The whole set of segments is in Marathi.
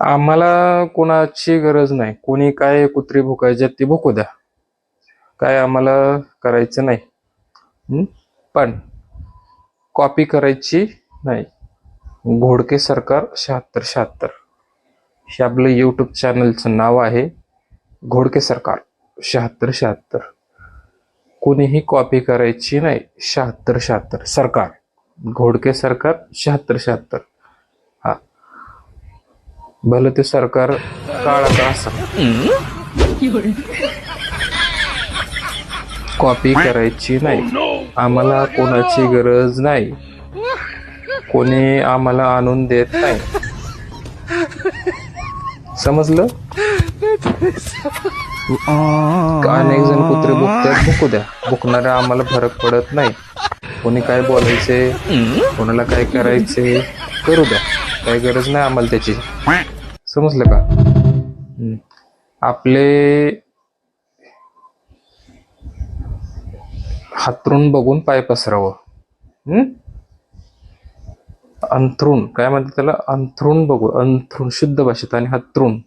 आम्हाला कोणाची गरज नाही. कोणी काय कुत्री भुकायचे ते भुकू द्या. काय आम्हाला करायचं नाही. पण कॉपी करायची नाही. घोडके सरकार शहात्तर शहात्तर. हे आपलं यूट्यूब चॅनलचं नाव आहे. घोडके सरकार शहात्तर शहात्तर. कोणीही कॉपी करायची नाही. शहात्तर शहात्तर. सरकार. घोडके सरकार शहात्तर शहात्तर. भलं ते सरकार काळाचा असा. असं कॉपी करायची नाही. आम्हाला कोणाची गरज नाही. कोणी आम्हाला आणून देत नाही. समजलं? अनेक जण कुत्रे बुकतात बुकू द्या. बुकणाऱ्या आम्हाला फरक पडत नाही. कोणी काय बोलायचे कोणाला काय करायचे करू द्या. काही गरज नाही आम्हाला त्याची. समजलं का. आपले हातरून बघून पाय पसरावं? अंथरून. काय म्हणतात त्याला? अंथरून बघू. अंथरून शुद्ध भाषेत आणि हातरून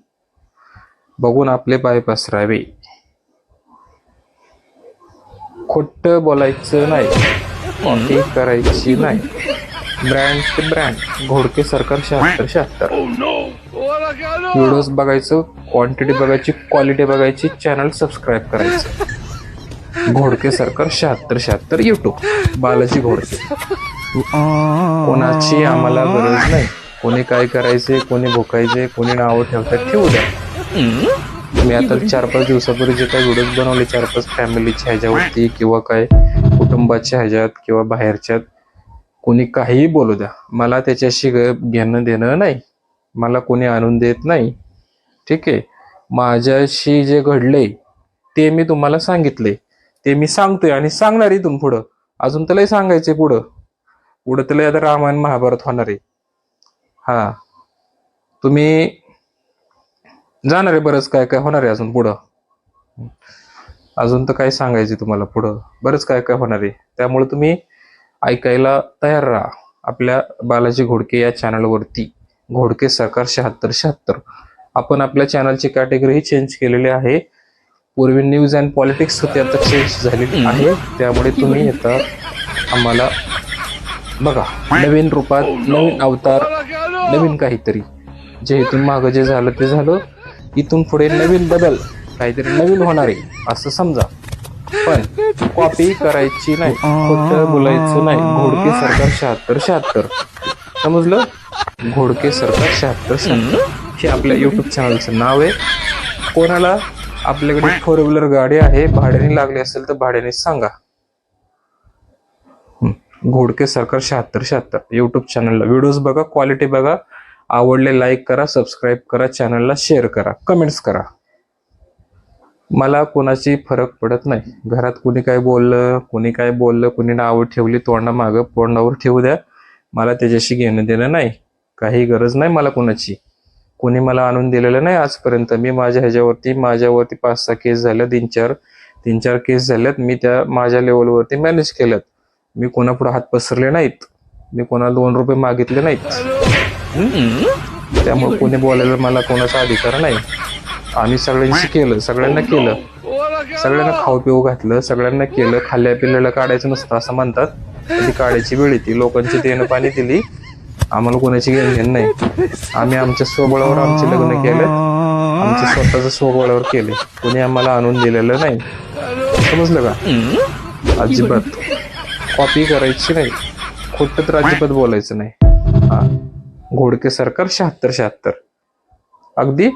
बघून आपले पाय पसरावे. खोट बोलायचं नाही. कॉपी करायची नाही. ब्रँड ते ब्रँड घोडके सरकार शहात्तर शहात्तर. व्हिडिओज बघायचं क्वांटिटी बघायची क्वालिटी बघायची चॅनल सबस्क्राईब करायचं. घोडके सरकार शहात्तर शहात्तर युट्यूब बालाजी घोडके. कोणाची आम्हाला गरज नाही. कोणी काय करायचे कोणी भोकायचे कोणी नावं ठेवतात ठेवू द्या. मी आता चार पाच दिवसापूर्वी जे काही व्हिडिओज बनवले चार पाच फॅमिलीच्या ह्याच्यावरती किंवा काय कुटुंबाच्या ह्याच्यात किंवा बाहेरच्यात कोणी काहीही बोलू द्या. मला त्याच्याशी घेणं देणं नाही. मला कोणी आणून देत नाही. ठीक आहे? माझ्याशी जे घडले ते मी तुम्हाला सांगितले ते मी सांगतोय आणि सांगणार इथून पुढं. अजून त्यालाही सांगायचे पुढं. पुढं त्याला आता रामायण महाभारत होणार आहे. हा. तुम्ही जाणार आहे बरंच काय काय होणार आहे अजून पुढं? अजून तर काय सांगायचे तुम्हाला पुढं? बरंच काय काय होणार आहे. त्यामुळे तुम्ही ऐकायला तयार राहा. आपल्या बालाजी घोडके या चॅनलवरती घोडके सरकार शहात्तर शहात्तर. आपण आपल्या चॅनलची कॅटेगरी चेंज केलेली आहे. पूर्वी न्यूज अँड पॉलिटिक्स होती आता चेंज झालेली आहे. त्यामुळे तुम्ही आता आम्हाला बघा नवीन रूपात नवीन अवतार नवीन काहीतरी. जे इथून मागं जे झालं ते झालं. इथून पुढे नवीन बदल काहीतरी नवीन होणार आहे असं समजा. पण कॉपी करायची नाही. खोटं बोलायचं नाही. घोडके सरकार शहात्तर शहात्तर. समजलं? घोडके सरकार शहात्तर शहात्तर. हे आपल्या युट्यूब चॅनलचं नाव आहे. कोणाला आपल्याकडे फोर व्हीलर गाडी आहे भाड्याने लागली असेल तर भाड्याने सांगा. घोडके सरकार शहात्तर शहात्तर. युट्यूब चॅनलला व्हिडिओज बघा क्वालिटी बघा. आवडले लाईक करा सबस्क्राईब करा चॅनलला शेअर करा. कमेंट्स करा. मला कोणाची फरक पडत नाही. घरात कोणी काय बोललं कोणी काय बोललं कोणी नावं ठेवली तोंडा मागं तोंडावर ठेवू द्या. मला त्याच्याशी घेणं देणं नाही. काही गरज नाही मला कोणाची. कोणी मला आणून दिलेलं नाही आजपर्यंत. मी माझ्या ह्याच्यावरती माझ्यावरती पाच सहा केस झाल्या तीन चार तीन चार केस झाल्यात. मी त्या माझ्या लेवलवरती मॅनेज केल्यात. मी कोणापुढे हात पसरले नाहीत. मी कोणाला दोन रुपये मागितले नाहीत? त्यामुळे कोणी बोलायला मला कोणाचा अधिकार नाही. आम्ही सगळ्यांशी केलं सगळ्यांना केलं. सगळ्यांना खाऊ पिऊ घातलं सगळ्यांना केलं खाल्ल्या पिल्ल्याला काढायचं नसतं असं म्हणतात. ती काढायची वेळ येते लोकांची देणं पाणी दिली. आम्हाला कोणाची घेणं नाही. आम्ही आमच्या स्वबळावर आमचे लग्न केले. आमच्या स्वतःच्या स्वबळावर केले. कोणी आम्हाला आणून दिलेलं नाही. समजलं का? अजिबात. कॉपी करायची नाही. खोटं तर अजिबात बोलायचं नाही. हा. घोडके सरकार शहात्तर शहात्तर. अगदी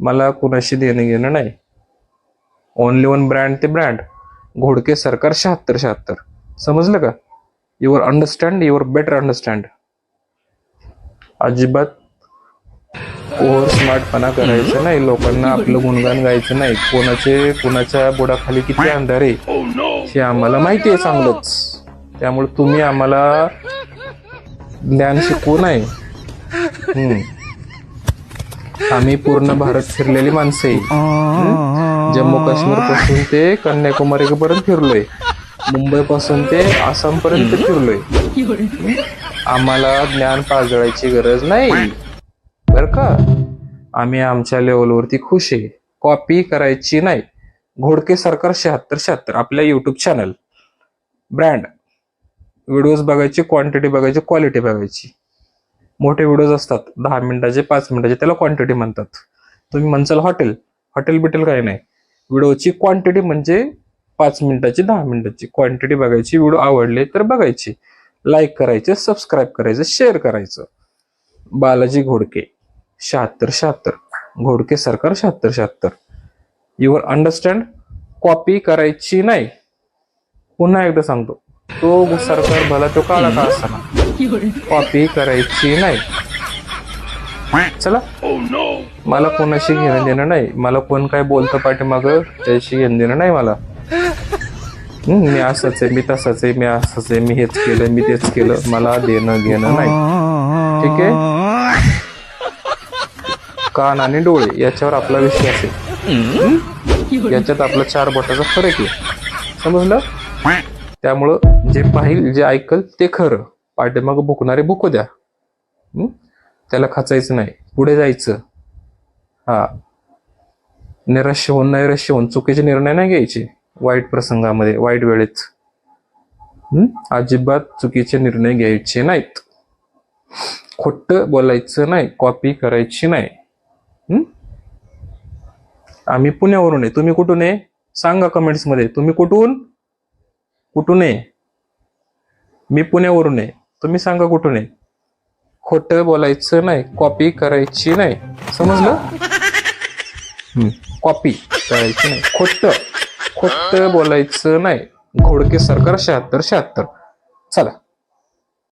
मला कुणाशी देणं घेणं नाही. ओनली वन ब्रँड ते ब्रँड घोडके सरकार शहात्तर शहात्तर. समजलं का? Your understand your better understand अजिबात ओव्हर स्मार्टपणा करायचं नाही. लोकांना आपलं गुणगान गायचं नाही. कोणाचे कोणाच्या बुडाखाली किती अंधार आहे हे आम्हाला माहिती आहे चांगलंच. त्यामुळे तुम्ही आम्हाला ज्ञान शिकवू नाही हम्म. आम्ही पूर्ण भारत फिरलेली माणसे जम्मू काश्मीरपासून ते कन्याकुमारी पर्यंत फिरलोय. मुंबई पासून ते आसाम पर्यंत फिरलोय. आम्हाला ज्ञान पाजळायची गरज नाही. बर का? आम्ही आमच्या लेवलवरती खुश आहे. कॉपी करायची नाही. घोडके सरकार शहात्तर शहात्तर आपल्या युट्यूब चॅनल ब्रँड व्हिडिओज बघायची क्वांटिटी बघायची क्वालिटी बघायची. मोठे व्हिडिओज असतात दहा मिनिटाचे पाच मिनिटाचे त्याला क्वांटिटी म्हणतात. तुम्ही म्हणसाल हॉटेल हॉटेल बिटेल काही नाही. व्हिडिओची क्वांटिटी म्हणजे पाच मिनिटाची दहा मिनिटाची. क्वांटिटी बघायची व्हिडिओ आवडले तर बघायची. लाईक करायचे सबस्क्राईब करायचं शेअर करायचं. बालाजी घोडके शहात्तर शहात्तर. घोडके सरकार शहात्तर शहात्तर. युअर अंडरस्टँड कॉपी करायची नाही. पुन्हा एकदा सांगतो. तो सरकार भला तो काळा का असताना कॉपी करायची नाही. चला. मला कोणाशी घेणं देणं नाही. मला कोण काय बोलतं पाठीमाग त्याशी घेणं देणं नाही मला. मी असंच आहे मी तसंच आहे मी असंच आहे मी हेच केलं मी तेच केलं. मला देणं घेणं नाही. ठीक आहे? कान आणि डोळे याच्यावर आपला विषय असेल याच्यात आपला चार बोटाचा फरक आहे. समजलं? त्यामुळं जे पाहिल जे ऐकल ते खरं. पाठीमागं भुकणारे भुकू द्या. त्याला खचायचं नाही. पुढे जायचं. हा. निराश होऊन नैराश्य होऊन चुकीचे निर्णय नाही घ्यायचे वाईट प्रसंगामध्ये वाईट वेळेत. अजिबात चुकीचे निर्णय घ्यायचे नाहीत. खोट बोलायचं नाही कॉपी करायची नाही. आम्ही पुण्यावरून आहे. तुम्ही कुठून आहे? सांगा कमेंट्समध्ये तुम्ही कुठून? कुठून आहे? मी पुण्यावरून आहे. तुम्ही सांगा कुठून आहे? खोट बोलायचं नाही कॉपी करायची नाही. समजलं? कॉपी करायची नाही. खोट खोट बोलायचं नाही. घोडके सरकार शहात्तर शहात्तर. चला.